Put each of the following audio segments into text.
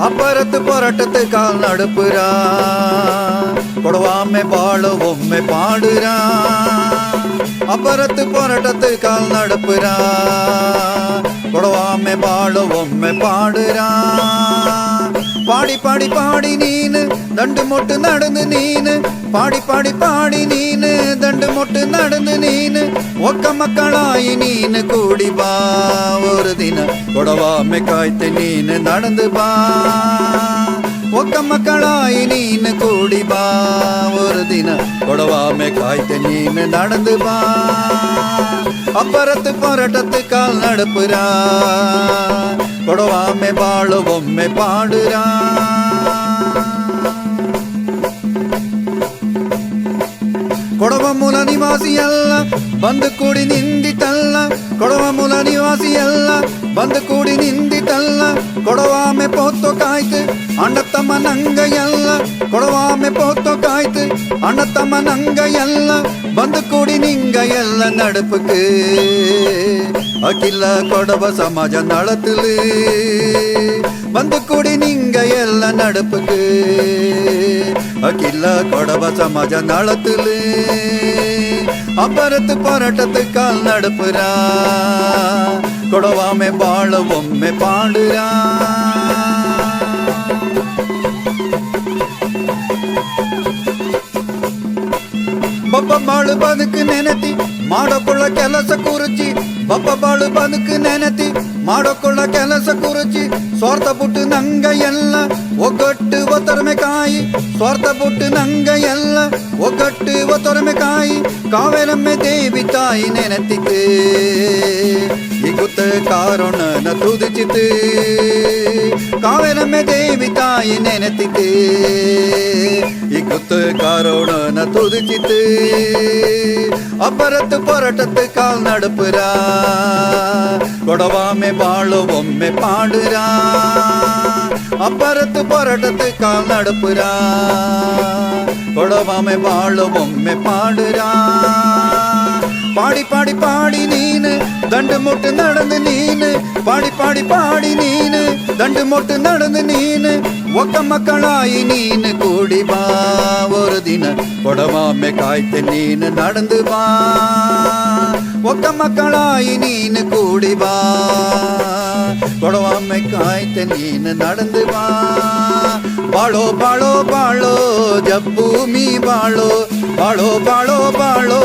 அப்பறத்து போராட்டத்தை கால் நடுப்புறா. கொடுவாமை பாழ ஒம்மை பாடுறா. அப்பறத்து போராட்டத்தை கால் நடுப்புறா. கொடுவாமை பாழ ஒம்மை பாடுறா. பாடி பாடி பாடி நீனு தண்டு மொட்டு நடந்து நீனு பாடி பாடி பாடி நீனு தண்டு மொட்டு நடந்து நீனு ஒக்க மக்களாயி நீனு கூடி ಬಾ ஒரு ದಿನ ಕೊಡವಾಮೆ ಕಾಯ್ತೆ ನೀನು நடந்து ಬಾ ಒಕ್ಕ ಮಕ್ಕಳಾಯಿ ನೀನು ಕೂಡಿ ಬಾ ஒரு ದಿನ ಕೊಡವಾಮೆ ಕಾಯ್ತೆ ನೀನು நடந்து ಬಾ ಅಪ್ಪರತ್ತು ಪೊರಟತ್ತು ಕಾಲ್ ನಡುಪುರಾ ಕೊಡವಾಮೆ ಬಾಳು ಒಮ್ಮೆ ಪಾಡುರಾ ಕೊಡವ ಮೂಲ ನಿವಾಸಿ ಅಲ್ಲ ಬಂದು ಕೂಡಿ ನಿಂದಿತಲ್ಲ ಕೊಡವ ಮೂಲ ನಿವಾಸಿ ಅಲ್ಲ ಬಂದು ಕೂಡಿ ನಿಂದಿತಲ್ಲ ಕೊಡವಾಮೆ ಪೋತ್ತೋ ಕಾಯ್ತು ಅಣ್ಣ ತಮ್ಮ ನಂಗ ಎಲ್ಲ ಕೊಡವಾಮೆ ಪೋತ್ತೋ ಕಾಯ್ತು ಅಣ್ಣ ತಮ್ಮ ನಂಗ ಎಲ್ಲ ಬಂದು ಕೂಡಿ ನಿಂಗ ಎಲ್ಲ நடப்புக்கு அகில கொடவ சமாஜ நலத்திலு வந்து கூடி நீங்க எல்லாம் நடப்புக்கு அகில கொடவ சமாஜ நலத்திலு அம்பரத்து போராட்டத்துக்கால் நடப்புறா ಕೊಡವಾಮೆ ಬಾಳ ಒಮ್ಮೆ ಪಾಡುರಾ ಬಬ್ಬ ಬಾಳು ಬದುಕು ನೆನತಿ ಮಾಡೋಕೊಳ್ಳ ಕೆಲಸ ಕುರುಚಿ ಬಬ್ಬ ಬಾಳು ಬದುಕು ನೆನತಿ ಮಾಡೋಕೊಳ್ಳ ಕೆಲಸ ಕುರುಚಿ ಸ್ವಾರ್ಥ ಬಿಟ್ಟು ನಂಗ ಎಲ್ಲ ಒಗ್ಗಟ್ಟು ಒತ್ತರಮೆ ಕಾಯಿ ಸ್ವಾರ್ಥ ಬಿಟ್ಟು ನಂಗ ಎಲ್ಲ ಒಗ್ಗಟ್ಟು ಒತ್ತರಮೆ ಕಾಯಿ ಕಾವೇರಮ್ಮೆ ದೇವಿ ತಾಯಿ ನೆನತಿತ್ತು சொந்தக்காரொன்னு துதிச்சித்து காவலம்மை தேவி தாய் நினைத்தித்து இக்குத்துக்காரோடன துதிச்சித்து அப்பரத்து போராட்டத்து கால் நடுப்புறா கொடவாமே பாழு ஒம்மை பாடுறா அப்பரத்து போராட்டத்து கால் நடுப்புறா கொடவாமே பாழு ஒம்மை பாடுறா. பாடி பாடி பாடி நீனு தண்டு மொட்டு நடந்து நீனு பாடி பாடி பாடி நீனு தண்டு மொட்டு நடந்து ನೀನು ಒಕ್ಕ ಮಕ್ಕಳಾಯಿ ನೀನು ಕೂಡಿ ಬಾ ஒரு ದಿನ ಕೊಡವಾಮೆ ಕಾಯ್ತೆ ನೀನು நடந்து ಬಾ ಒಕ್ಕ ಮಕ್ಕಳಾಯಿ ನೀನು ಕೂಡಿ ಬಾ ಕೊಡವಾಮೆ ಕಾಯ್ತೆ ನೀನು நடந்து ಬಾ ಬಾಳೋ ಬಾಳೋ ಬಾಳೋ ಜಬ್ಬೂಮಿ ಬಾಳೋ ಬಾಳೋ ಬಾಳೋ ಬಾಳೋ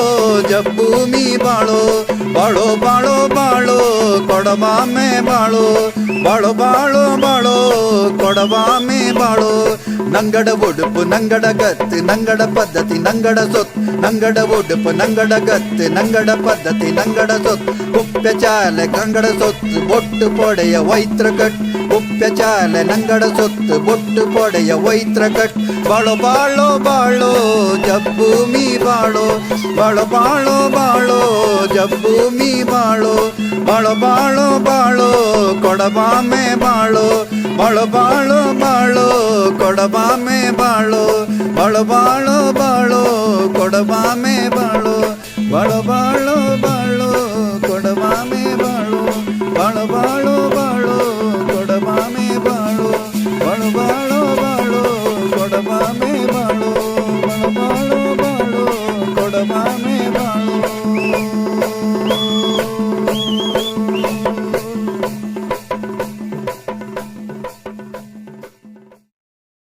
ಜಬ್ಬೂಮಿ ಬಾಳೋ ಬಾಳೋ ಬಾಳೋ ಬಾಳೋ ಕೊಡಬಾಮೆ ಬಾಳೋ ಬಾಳೋ ಬಾಳೋ ಬಾಳೋ ಕೊಡಬಾಮೆ ಬಾಳೋ ನಂಗಡ ಒಡುಪು ನಂಗಡ ಗತ್ತು ನಂಗಡ ಪದ್ಧತಿ ನಂಗಡ ಸೊತ್ತು ನಂಗಡ ಒಡುಪು ನಂಗಡ ಗತ್ತು ನಂಗಡ ಪದ್ಧತಿ ನಂಗಡ ಸೊತ್ತು ಉಪ್ಪೆ ಚಾಲೆ ಕಂಗಡ ಸೊತ್ತು ಬೊಟ್ಟು ಪೊಡೆಯ ವೈತ್ರ ಕಟ್ ಉಪ್ಪೆ ಚಾಲೆ ನಂಗಡ ಸೊತ್ತು ಬೊಟ್ಟು ಪೊಡೆಯ ವೈತ್ರ ಕಟ್ ಬಾಳೋ ಬಾಳೋ ಬಾಳೋ ಜಬ್ಬೂಮಿ ಬಾಳೋ ಬಾಳೋ ಬಾಳೋ ಬಾಳೋ ಬಾಳೋ ಬಾಳೋ ಕೊಡಬಾಮೆ ಬಾಳೋ ಬಾಳೋ ಬಾಳೋ ಬಾಳೋ ಕೊಡಬಾಮೆ ಬಾಳೋ ಬಾಳೋ ಬಾಳೋ ಬಾಳೋ ಬಳಬಾ ಮೇ ಬಾಳೋ